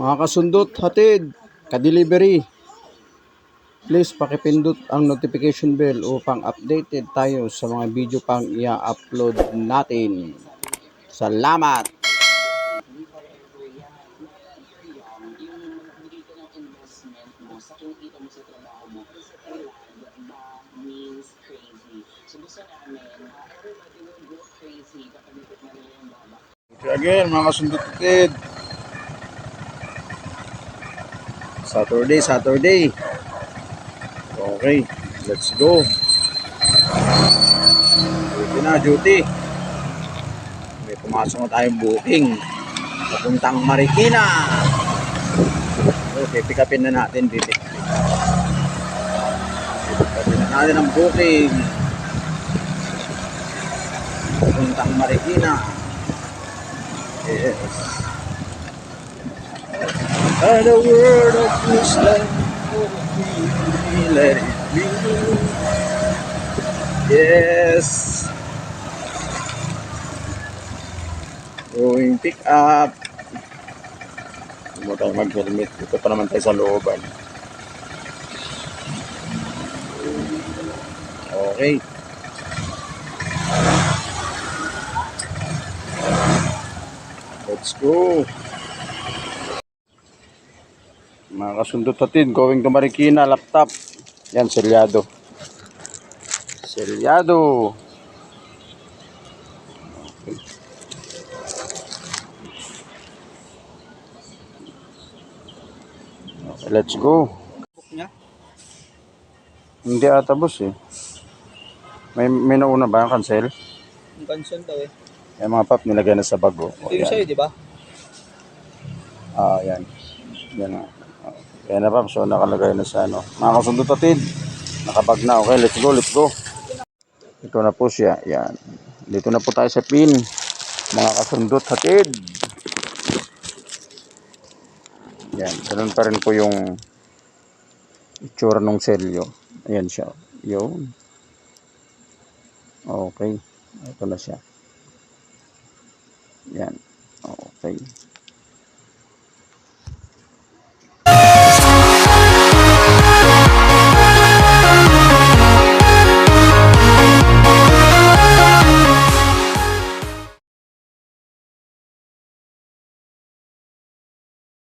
Mga kasundot, hatid, ka-delivery. Please pakipindot ang notification bell upang updated tayo sa mga video pang i-upload natin. Salamat! Again, mga kasundot hatid. Saturday, Saturday. Okay, let's go. Duty na, duty. May pumasok na tayong booking. Papuntang Marikina. Okay, pick upin na natin, bibit. Pick upin na natin ang booking. Papuntang Marikina. Yes. And a word of wisdom for me, let it be. Yes. Going pick up. Hindi mo tayo mag-helmet. Dito pa naman tayo sa looban. Okay. Let's go. Mga kasundot natin, going to Marikina, laptop. Yan, selyado. Selyado. Okay. Okay, let's go. Hindi ata boss eh. May, may nauna ba ang cancel? Yung cancel daw eh. Yung mga pap nilagay na sa bago. Ito yung sa'yo, di ba? Ah, yan. Yan na. Yan na pap, so nakalagay na sa ano. Mga kasundot natin. Nakabag na. Okay, let's go, let's go. Ito na po siya. Yan. Dito na po tayo sa pin. Mga kasundot hatid. Yan. Ganun pa rin po yung itsura ng selyo. Ayan siya. Yun. Okay. Ito na siya. Yan. Okay.